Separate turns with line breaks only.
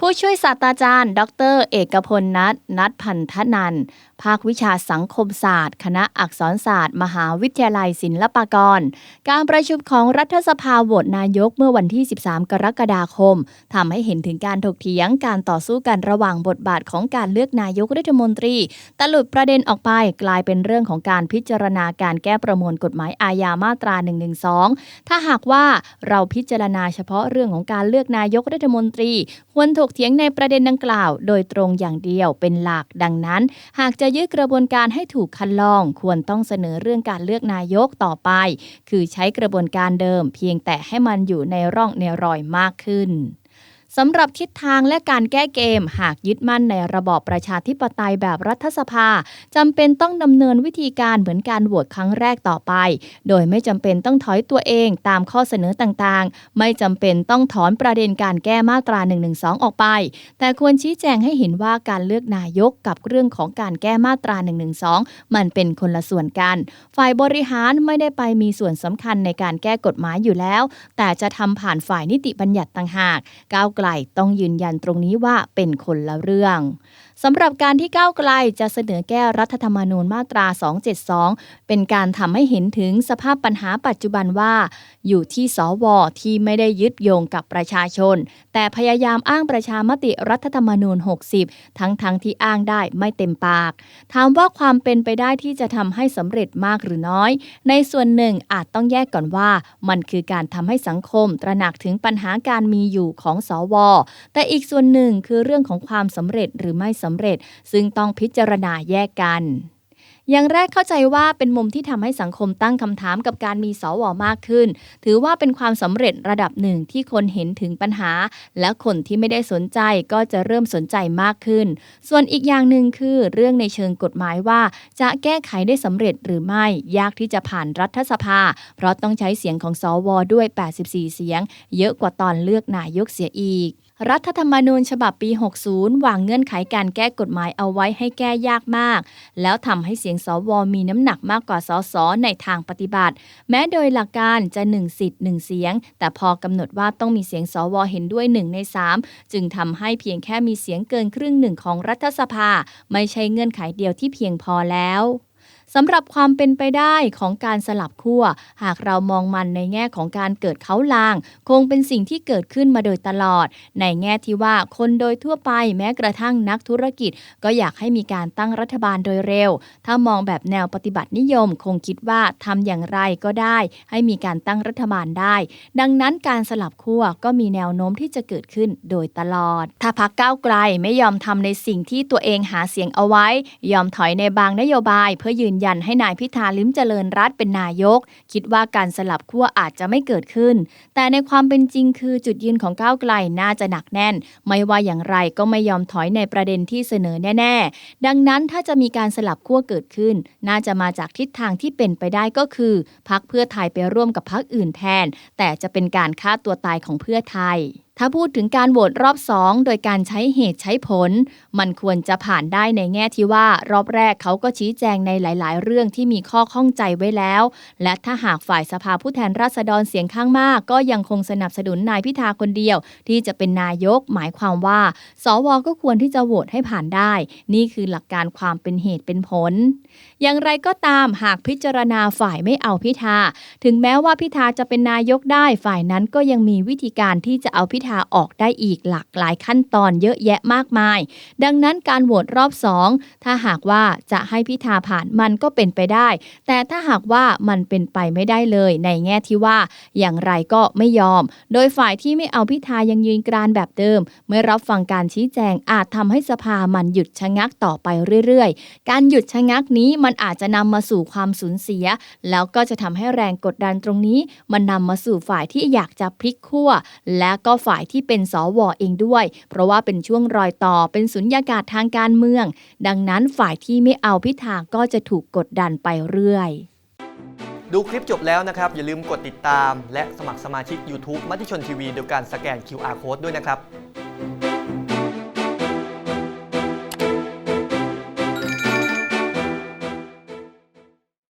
ผู้ช่วยศาสตราจารย์ ดร เอกพลนัทนัทพันธนัน ภาควิชาสังคมศาสตร์ คณะอักษรศาสตร์ มหาวิทยาลัยศิลปากร การประชุมของรัฐสภาโหวตนายกเมื่อวันที่ 13 กรกฎาคมทำให้เห็นถึงการถกเถียงการต่อสู้กันระหว่างบทบาทของการเลือกนายกรัฐมนตรีตลุดประเด็นออกไปกลายเป็นเรื่องของการพิจารณาการแก้ประมวลกฎหมายอาญามาตรา 112 ถ้าหากว่าเราพิจารณาเฉพาะเรื่องของการเลือกนายกรัฐมนตรีควรถกเถียงในประเด็นดังกล่าว โดยตรงอย่างเดียวเป็นหลักดังนั้น หากจะยืดกระบวนการให้ถูกคัดลอง ควรต้องเสนอเรื่องการเลือกนายกต่อไป คือใช้กระบวนการเดิม เพียงแต่ให้มันอยู่ในร่องในรอยมากขึ้น สำหรับทิศทางและการแก้เกม หากยึดมั่นในระบอบประชาธิปไตยแบบรัฐสภาจำเป็นต้องดำเนินวิธีการเหมือนการโหวตครั้งแรกต่อไป โดยไม่จำเป็นต้องถอยตัวเองตามข้อเสนอต่างๆ ไม่จำเป็นต้องถอนประเด็นการแก้มาตรา 112 ออกไป แต่ควรชี้แจงให้เห็นว่าการเลือกนายกกับเรื่องของการแก้มาตรา 112 มันเป็นคนละส่วนกัน ฝ่ายบริหารไม่ได้ไปมีส่วนสำคัญในการแก้กฎหมายอยู่แล้ว แต่จะทำผ่านฝ่ายนิติบัญญัติต่างหากก้าวไกลต้องยืนยันตรงนี้ว่าเป็นคนละเรื่อง สำหรับการที่ก้าวไกลจะเสนอแก้รัฐธรรมนูญมาตรา 272 เป็นการทำให้เห็นถึงสภาพปัญหาปัจจุบันว่า อยู่ที่สวที่ไม่ได้ยึดโยงกับประชาชน แต่พยายามอ้างประชามติรัฐธรรมนูญ 60 ทั้งๆทที่อ้างได้ไม่เต็มปาก ถามว่าความเป็นไปได้ที่จะทำให้สำเร็จมากหรือน้อย ในส่วนหนึ่งอาจต้องแยกก่อนว่า มันคือการทำให้สังคมตระหนักถึงปัญหาการมีอยู่ของสว แต่อีกส่วนหนึ่งคือเรื่องของความสำเร็จหรือไม่สำเร็จ ซึ่งต้องพิจารณาแยกกันอย่างแรกเข้าใจว่าเป็นมุมที่ทำให้สังคมตั้งคำถามกับการมีสวมากขึ้น ถือว่าเป็นความสำเร็จระดับหนึ่งที่คนเห็นถึงปัญหา และคนที่ไม่ได้สนใจก็จะเริ่มสนใจมากขึ้น ส่วนอีกอย่างหนึ่งคือ เรื่องในเชิงกฎหมายว่า จะแก้ไขได้สำเร็จหรือไม่ ยากที่จะผ่านรัฐสภา เพราะต้องใช้เสียงของสวด้วย 84 เสียง เยอะกว่าตอนเลือกนายกเสียอีก รัฐธรรมนูญฉบับปี 60 วางเงื่อนไขการแก้กฎหมายเอาไว้ให้แก้ยากมาก แล้วทำให้เสียงสวมีน้ำหนักมากกว่าสสในทางปฏิบัติ แม้โดยหลักการจะ1สิทธิ์1เสียง แต่พอกำหนดว่าต้องมีเสียงสวเห็นด้วย 1 ใน 3 จึงทำให้เพียงแค่มีเสียงเกินครึ่งหนึ่งของรัฐสภา ไม่ใช่เงื่อนไขเดียวที่เพียงพอแล้ว สำหรับความเป็นไปได้ของการสลับขั้วหากเรามองมันในแง่ของการเกิดเขาลาง คงเป็นสิ่งที่เกิดขึ้นมาโดยตลอด ในแง่ที่ว่าคนโดยทั่วไปแม้กระทั่งนักธุรกิจ ก็อยากให้มีการตั้งรัฐบาลโดยเร็ว ถ้ามองแบบแนวปฏิบัตินิยม คงคิดว่าทำอย่างไรก็ได้ ให้มีการตั้งรัฐบาลได้ ดังนั้นการสลับขั้วก็มีแนวโน้มที่จะเกิดขึ้นโดยตลอด ถ้าพักก้าวไกลไม่ยอมทำในสิ่งที่ตัวเองหาเสียงเอาไว้ ยอมถอยในบางนโยบายเพื่อยืนยันให้นายพิธาลิ้มเจริญรัตเป็นนายก คิดว่าการสลับขั้วอาจจะไม่เกิดขึ้น แต่ในความเป็นจริงคือจุดยืนของก้าวไกลน่าจะหนักแน่น ไม่ว่าอย่างไรก็ไม่ยอมถอยในประเด็นที่เสนอแน่ ๆ ดังนั้นถ้าจะมีการสลับขั้วเกิดขึ้น น่าจะมาจากทิศทางที่เป็นไปได้ก็คือพักเพื่อไทยไปร่วมกับพักอื่นแทน แต่จะเป็นการฆ่าตัวตายของเพื่อไทยถ้าพูดถึงการโหวตรอบสองโดยการใช้เหตุใช้ผล มันควรจะผ่านได้ในแง่ที่ว่ารอบแรกเขาก็ชี้แจงในหลาย ๆ เรื่องที่มีข้อข้องใจไว้แล้ว และถ้าหากฝ่ายสภาผู้แทนราษฎรเสียงข้างมาก ก็ยังคงสนับสนุนนายพิธาคนเดียว ที่จะเป็นนายกหมายความว่า สวก็ควรที่จะโหวตให้ผ่านได้ นี่คือหลักการความเป็นเหตุเป็นผล อย่างไรก็ตามหากพิจารณาฝ่ายไม่เอาพิธาถึงแม้ว่าพิธาจะเป็นนายกได้ฝ่ายนั้นก็ยังมีวิธีการที่จะเอาพิธาออกได้อีกหลากหลายขั้นตอนเยอะแยะมากมาย ดังนั้นการโหวตรอบสองถ้าหากว่าจะให้พิธาผ่านมันก็เป็นไปได้ แต่ถ้าหากว่ามันเป็นไปไม่ได้เลย ในแง่ที่ว่า อย่างไรก็ไม่ยอม โดยฝ่ายที่ไม่เอาพิธายังยืนกรานแบบเดิม เมื่อรับฟังการชี้แจงอาจทำให้สภามันหยุดชะงักต่อไปเรื่อยๆ การหยุดชะงักนี้มันอาจจะนำมาสู่ความสูญเสีย แล้วก็จะทำให้แรงกดดันตรงนี้ มันนำมาสู่ฝ่ายที่อยากจะพลิกขั้วและก็ฝ่ายที่เป็นสวเองด้วย เพราะว่าเป็นช่วงรอยต่อเป็นสุญญากาศทางการเมือง ดังนั้นฝ่ายที่ไม่เอาพิธาก็จะถูกกดดันไปเรื่อย
ดูคลิปจบแล้วนะครับ อย่าลืมกดติดตาม และสมัครสมาชิก YouTube มติชนทีวีโดยการสแกน QR Code ด้วยนะครับ